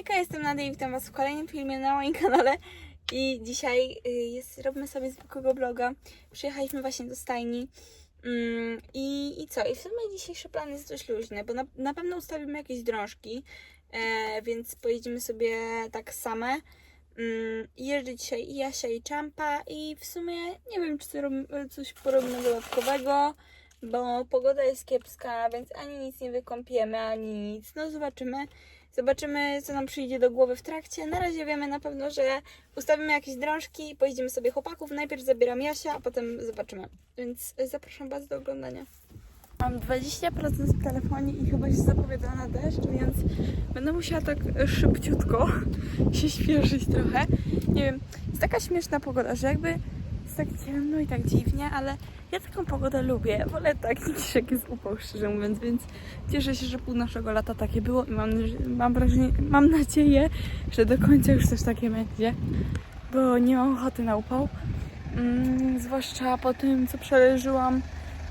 Hejka, jestem Nadia i witam Was w kolejnym filmie na moim kanale. I dzisiaj y, jest, robimy sobie zwykłego vloga. Przyjechaliśmy właśnie do stajni. Mm, i, I co? I w sumie dzisiejszy plan jest dość luźny, bo na, na pewno ustawimy jakieś drążki, e, więc pojedziemy sobie tak same. Mm, jeżdżę dzisiaj i Jasia i Czampa i w sumie nie wiem, czy co rob- coś porobimy dodatkowego, bo pogoda jest kiepska, więc ani nic nie wykąpiemy, ani nic. No zobaczymy. Zobaczymy, co nam przyjdzie do głowy w trakcie. Na razie wiemy na pewno, że ustawimy jakieś drążki pojedziemy sobie chłopaków. Najpierw zabieram Jasia, a potem zobaczymy. Więc y, zapraszam Was do oglądania. Mam 20% w telefonie i chyba się zapowiada na deszcz, więc będę musiała tak szybciutko się śpieszyć trochę. Nie wiem, jest taka śmieszna pogoda, że jakby tak ciemno i tak dziwnie, ale ja taką pogodę lubię. Wolę tak niż jak jest upał, szczerze mówiąc, więc cieszę się, że pół naszego lata takie było i mam, mam wrażenie, mam nadzieję, że do końca już też takie będzie, bo nie mam ochoty na upał. Mm, zwłaszcza po tym, co przeleżyłam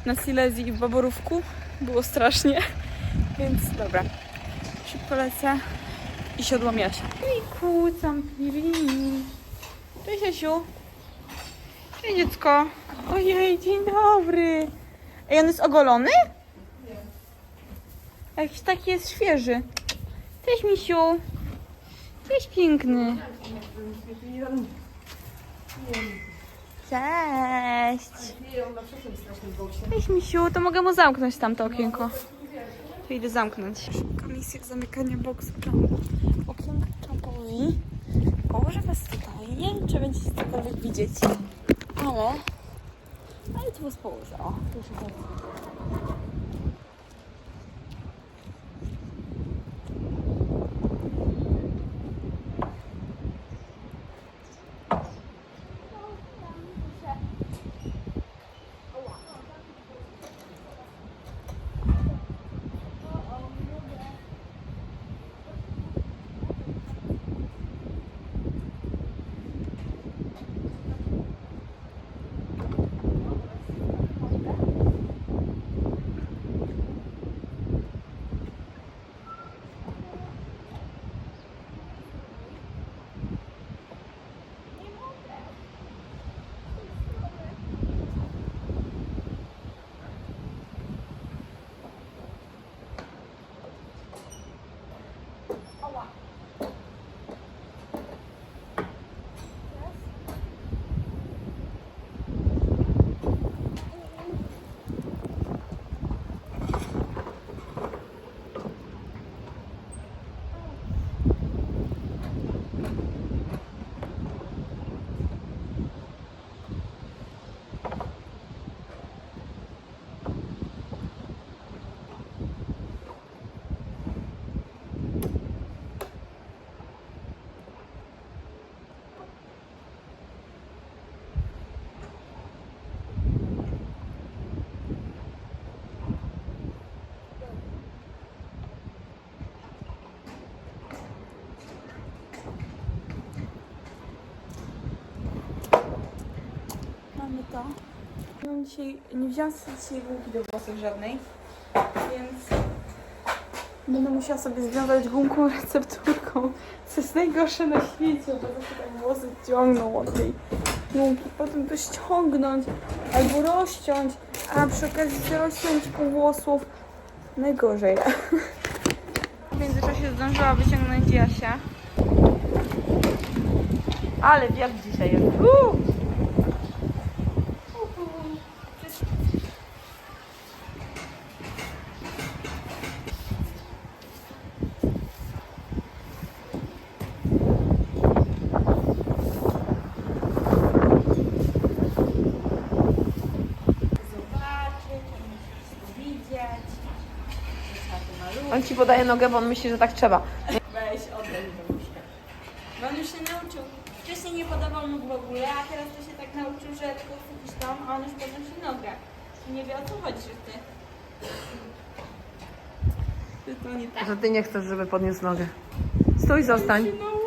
na Silesii i w Baborówku. Było strasznie, więc dobra. Szybko lecę i siodłam Jasia. Kłócam pirini. Cześć Jasiu. Cześć dziecko. Ojej, dzień dobry. Ej, on jest ogolony? Jakiś taki jest świeży. Cześć misiu. Cześć piękny. Cześć. Cześć misiu, to mogę mu zamknąć tamto okienko. To idę zamknąć. Szybka misja zamykania boksu okienka Trumpowi. Położę was tutaj. Nie wiem, czy będziecie cokolwiek widzieć, ale... Ale tu was położę. O, proszę bardzo. Mamy to. Dzisiaj, nie wziąłam sobie dzisiaj gumki do włosów żadnej, więc będę musiała sobie związać gumką recepturką, co jest najgorsze na świecie, bo to tak włosy ciągną od tej gumki. Potem to ściągnąć albo rozciąć, a przy okazji rozciąć pół włosów. Najgorzej. W międzyczasie zdążyła wyciągnąć Jasia. Ale wiatr dzisiaj jest. Uuu! zobaczyć, on musi wszystko widzieć. On ci podaje nogę, bo on myśli, że tak trzeba. Weź, oddaj mi. Bo on już się nauczył. Wcześniej nie podawał nóg w ogóle, a teraz to się tak nauczył, że tylko chwycisz tam, a on już podnosi nogę. I nie wie o co chodzi, że ty. Że to nie tak Że ty nie chcesz, żeby podniósł nogę. Stój, zostań. się nauczył,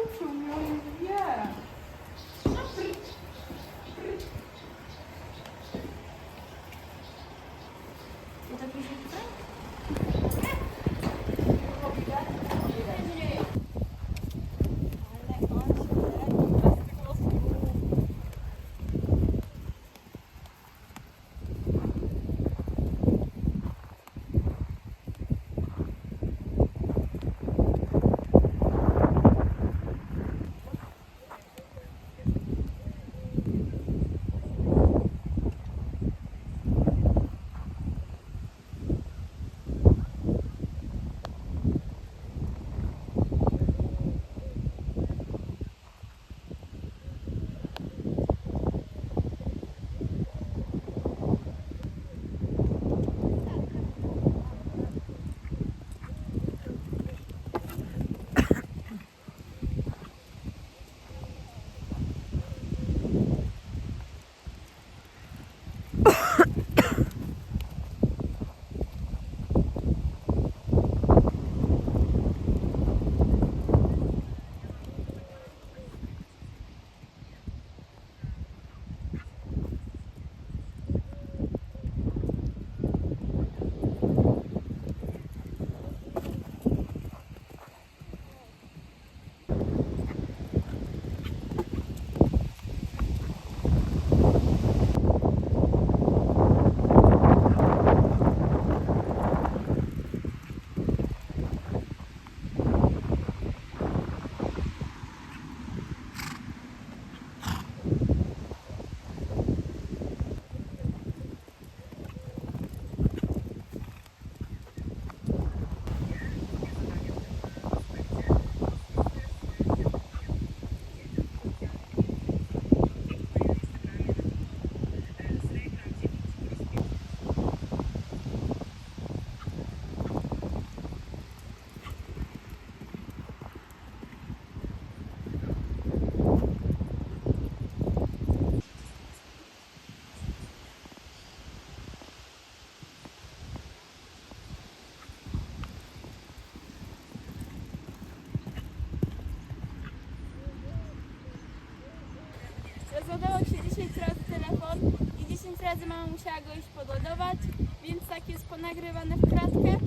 mama musiała go iść podładować, więc tak jest ponagrywane w kratkę,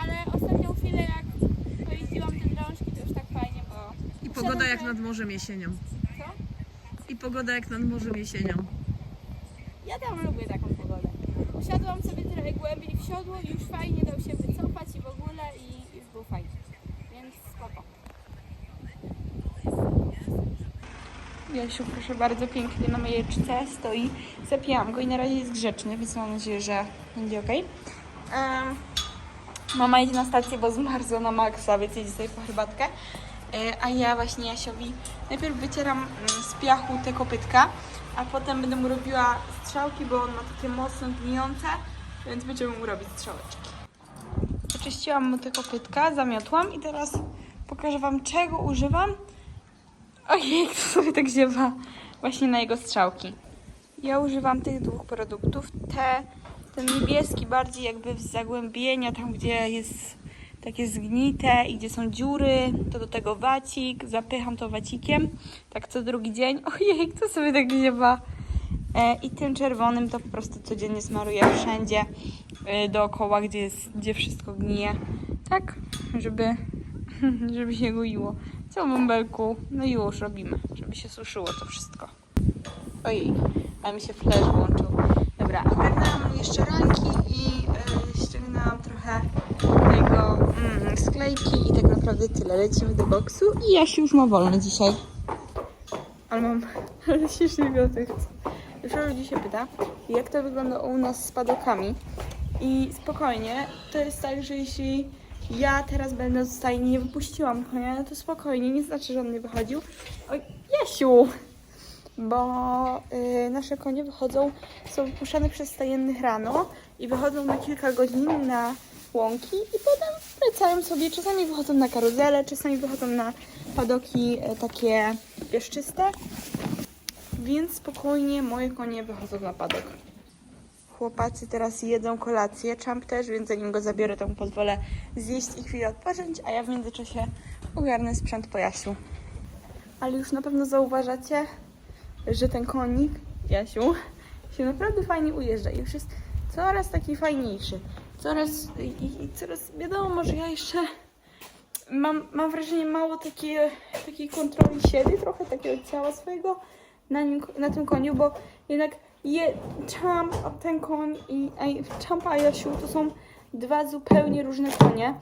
ale ostatnią chwilę jak pojeździłam te drążki, to już tak fajnie było. I pogoda jak nad morzem jesienią. Co? I pogoda jak nad morzem jesienią. Ja tam lubię taką pogodę. Usiadłam sobie trochę głębiej w siodło i już fajnie dał się wycofać i w ogóle i już był fajnie. Więc spoko. Jasiu, proszę bardzo, pięknie na myjeczce stoi. Zapijałam go i na razie jest grzeczny, więc mam nadzieję, że będzie ok. mama jedzie na stację, bo zmarzła na maksa, więc jedzie sobie po herbatkę. E, A ja właśnie Jasiowi najpierw wycieram mm, z piachu te kopytka, a potem będę mu robiła strzałki, bo on ma takie mocno gnijące, więc będziemy mu robić strzałeczki. Oczyściłam mu te kopytka, zamiotłam i teraz pokażę Wam czego używam. Ojej, kto sobie tak ziewa właśnie na jego strzałki. Ja używam tych dwóch produktów. Te, ten niebieski bardziej jakby z zagłębienia, tam gdzie jest takie zgnite i gdzie są dziury, to do tego wacik, zapycham to wacikiem, tak co drugi dzień. Ojej, kto sobie tak ziewa. E, I tym czerwonym to po prostu codziennie smaruję wszędzie e, dookoła, gdzie, jest, gdzie wszystko gnije. Tak, żeby, żeby się goiło. Co, bąbelku? No już robimy, żeby się suszyło to wszystko. Ojej, a mi się flash włączył. Dobra, ogarnęłam jeszcze ranki i e, ściągnęłam trochę tego mm, sklejki i tak naprawdę tyle. Lecimy do boksu i ja się już ma wolne dzisiaj. Ale mam ale śmiesznego tekstu. Dużo ludzi się pyta, jak to wygląda u nas z padokami. I spokojnie, to jest tak, że jeśli ja teraz będę z stajni nie wypuściłam konia, no to spokojnie, nie znaczy, że on nie wychodził. Oj, Jasiu! Bo y, nasze konie wychodzą, są wypuszczane przez stajennych rano i wychodzą na kilka godzin na łąki i potem wracają sobie. Czasami wychodzą na karuzelę, czasami wychodzą na padoki y, takie pieszczyste. Więc spokojnie moje konie wychodzą na padok. Chłopacy teraz jedzą kolację, Champ też, więc zanim go zabiorę, to mu pozwolę zjeść i chwilę odpocząć, a ja w międzyczasie ogarnę sprzęt po Jasiu. Ale już na pewno zauważacie, że ten konik, Jasiu, się naprawdę fajnie ujeżdża i już jest coraz taki fajniejszy. Coraz, i, i coraz, wiadomo, że ja jeszcze mam, mam wrażenie mało takie, takiej kontroli siebie, trochę takiego ciała swojego na, nim, na tym koniu, bo jednak je, Champ, ten koń i a, Champ a to są dwa zupełnie różne konie.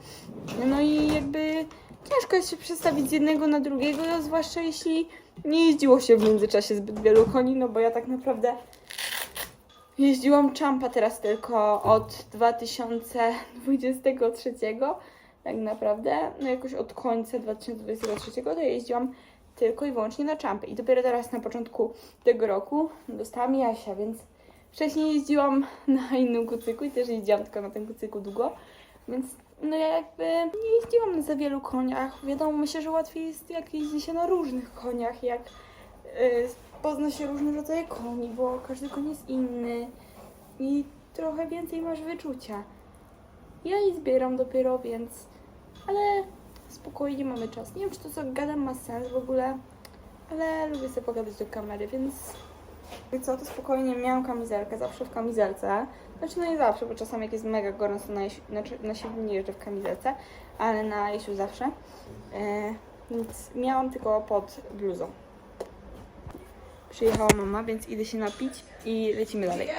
No i jakby ciężko jest się przestawić z jednego na drugiego, zwłaszcza jeśli nie jeździło się w międzyczasie zbyt wielu koni, no bo ja tak naprawdę jeździłam Champa teraz tylko od 2023 tak naprawdę, no jakoś od końca 2023 to jeździłam tylko i wyłącznie na Champy i dopiero teraz na początku tego roku dostałam Jasia, więc wcześniej jeździłam na innym kucyku i też jeździłam tylko na tym kucyku długo, więc no ja jakby nie jeździłam na za wielu koniach. Wiadomo, myślę, że łatwiej jest jak jeździ się na różnych koniach, jak y, pozna się różne rodzaje koni, bo każdy koń jest inny i trochę więcej masz wyczucia. Ja jej zbieram dopiero, więc ale spokojnie mamy czas. Nie wiem, czy to co gadam ma sens w ogóle, ale lubię sobie pogadać do kamery, więc i co, to spokojnie miałam kamizelkę, zawsze w kamizelce. Znaczy no nie zawsze, bo czasami jak jest mega gorąco na, znaczy, na siebie nie jeżdżę w kamizelce, ale na jesiu zawsze. E, więc miałam tylko pod bluzą. Przyjechała mama, więc idę się napić i lecimy dalej.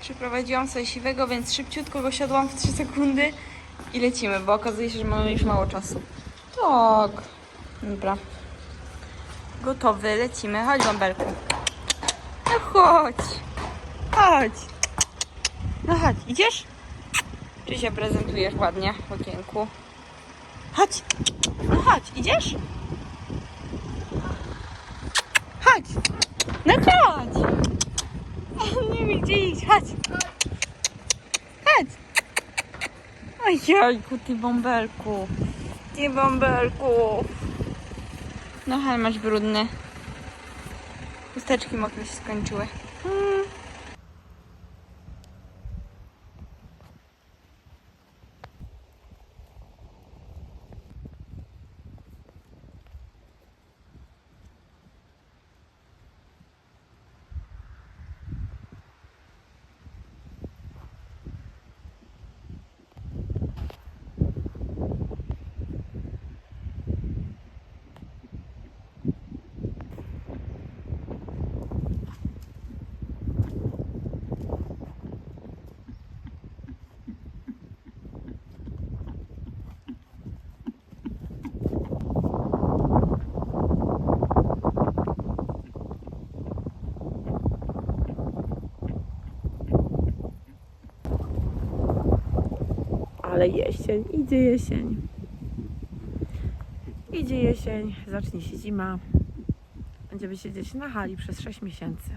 Przyprowadziłam sobie siwego, więc szybciutko go siadłam w 3 sekundy i lecimy, bo okazuje się, że mamy już mało czasu. Tak. Dobra. Gotowy, lecimy. Chodź, bąbelku. No chodź. Chodź. No chodź, idziesz? Czy się prezentujesz ładnie w okienku? Chodź. No chodź, idziesz? Chodź. No chodź. Nie wiem gdzie iść, chodź. Ojejku, ty bąbelku. Ty bąbelku. No ale masz brudny. Chusteczki mokre się skończyły. Ale jesień, idzie jesień. Idzie jesień, zacznie się zima. Będziemy siedzieć na hali przez 6 miesięcy.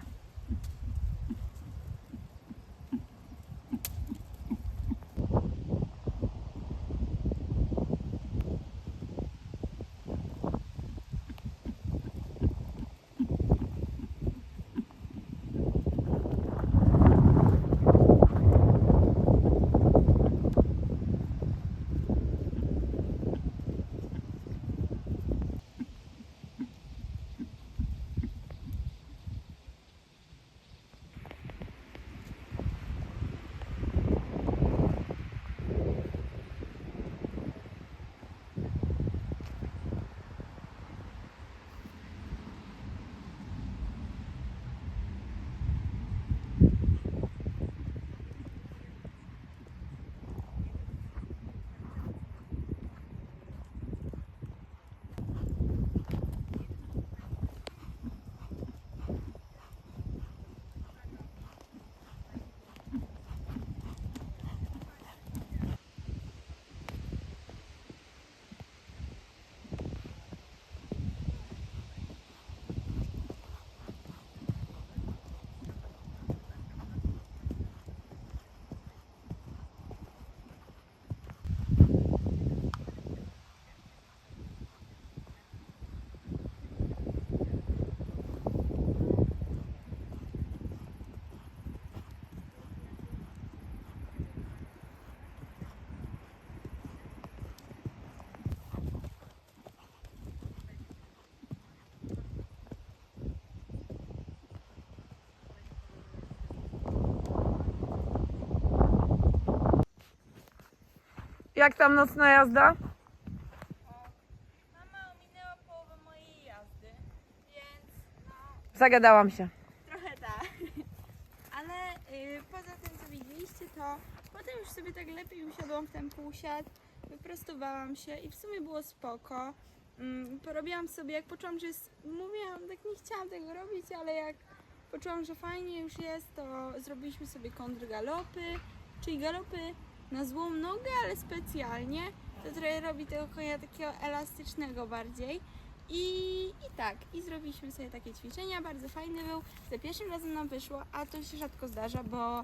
Jak tam nocna jazda? Mama ominęła połowę mojej jazdy, więc no Zagadałam się. trochę tak. Ale y, poza tym co widzieliście to potem już sobie tak lepiej usiadłam w ten półsiad, wyprostowałam się i w sumie było spoko. Mm, porobiłam sobie, jak poczułam, że jest, mówiłam, tak nie chciałam tego robić, ale jak poczułam, że fajnie już jest, to zrobiliśmy sobie kontrgalopy, czyli galopy na złą nogę, ale specjalnie. To trochę robi tego konia takiego elastycznego bardziej. I, I tak, i zrobiliśmy sobie takie ćwiczenia, bardzo fajny był. Za pierwszym razem nam wyszło, a to się rzadko zdarza, bo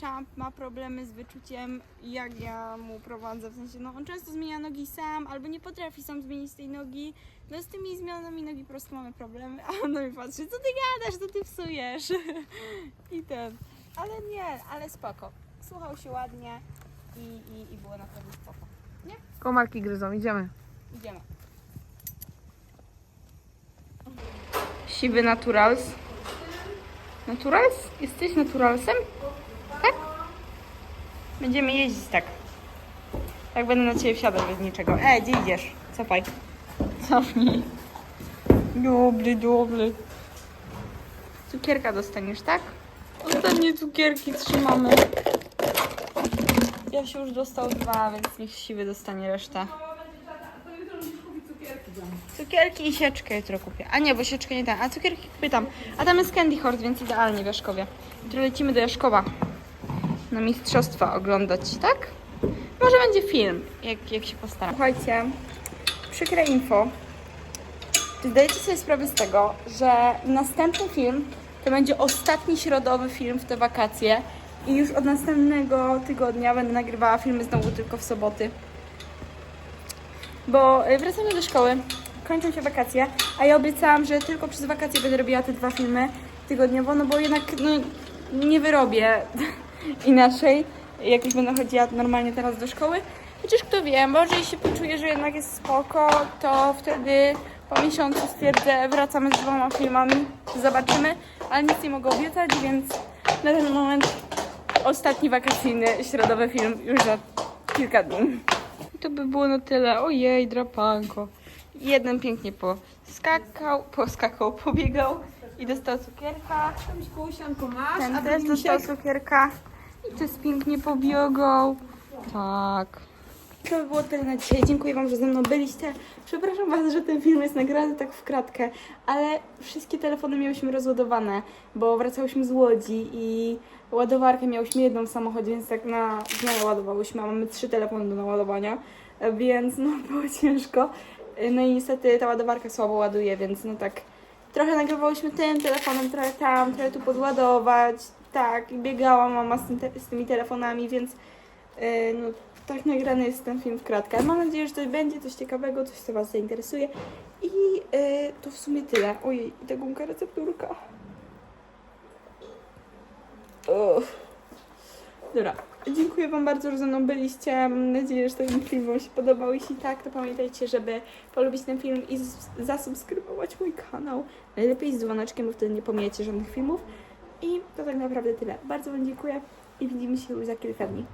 Champ ma problemy z wyczuciem, jak ja mu prowadzę. W sensie, no on często zmienia nogi sam, albo nie potrafi sam zmienić tej nogi. No z tymi zmianami nogi po prostu mamy problemy, a on mi patrzy, co ty gadasz, co ty psujesz? I ten. Ale nie, ale spoko. Słuchał się ładnie i, i, i było naprawdę spoko. Komarki gryzą, idziemy. Idziemy. Siwy Naturals. Naturals? Jesteś Naturalsem? Tak? Będziemy jeździć tak. Tak będę na ciebie wsiadać bez niczego. E, gdzie idziesz? Cofaj. Cofnij. Dobry, dobry. Cukierka dostaniesz, tak? Ostatnie cukierki trzymamy. Ja się już dostał dwa, więc niech siwy dostanie resztę. Cukierki i sieczkę jutro kupię. A nie, bo sieczkę nie tam. A cukierki kupię tam. A tam jest Candy Horse, więc idealnie w Jaszkowie. Jutro lecimy do Jaszkowa na mistrzostwa oglądać, tak? Może będzie film, jak, jak się postaram. Słuchajcie, przykre info. Czy zdajecie sobie sprawę z tego, że następny film to będzie ostatni środowy film w te wakacje i już od następnego tygodnia będę nagrywała filmy znowu tylko w soboty. Bo y, wracamy do szkoły, kończą się wakacje, a ja obiecałam, że tylko przez wakacje będę robiła te dwa filmy tygodniowo, no bo jednak no, nie wyrobię inaczej, jak już będę chodziła normalnie teraz do szkoły. Chociaż kto wie, może jeśli poczuję, że jednak jest spoko, to wtedy po miesiącu stwierdzę, wracamy z dwoma filmami, zobaczymy, ale nic nie mogę obiecać, więc na ten moment ostatni wakacyjny środowy film już za kilka dni. I to by było na tyle. Ojej, drapanko. Jeden pięknie poskakał, poskakał, pobiegał i dostał cukierka. Kołusianko masz, Ten też dostał cukierka. I też pięknie pobiegał. Tak. To by było tyle na dzisiaj. Dziękuję Wam, że ze mną byliście. Przepraszam Was, że ten film jest nagrany tak w kratkę, ale wszystkie telefony miałyśmy rozładowane, bo wracałyśmy z Łodzi i ładowarkę miałyśmy jedną w samochodzie, więc tak na dnia ładowałyśmy, a mamy trzy telefony do naładowania, więc no było ciężko. No i niestety ta ładowarka słabo ładuje, więc no tak trochę nagrywałyśmy tym telefonem, trochę tam, trochę tu podładować, tak, i biegała mama z, tym te, z tymi telefonami, więc yy, no tak nagrany jest ten film w kratkę. Mam nadzieję, że coś będzie, coś ciekawego, coś co Was zainteresuje i yy, to w sumie tyle. Ojej, i ta gumka recepturka. Uff. Dobra, dziękuję Wam bardzo, że ze mną byliście. Mam nadzieję, że ten film Wam się podobał. Jeśli tak, to pamiętajcie, żeby polubić ten film i zasubskrybować mój kanał. Najlepiej z dzwoneczkiem, bo wtedy nie pomijecie żadnych filmów. I to tak naprawdę tyle. Bardzo Wam dziękuję i widzimy się już za kilka dni.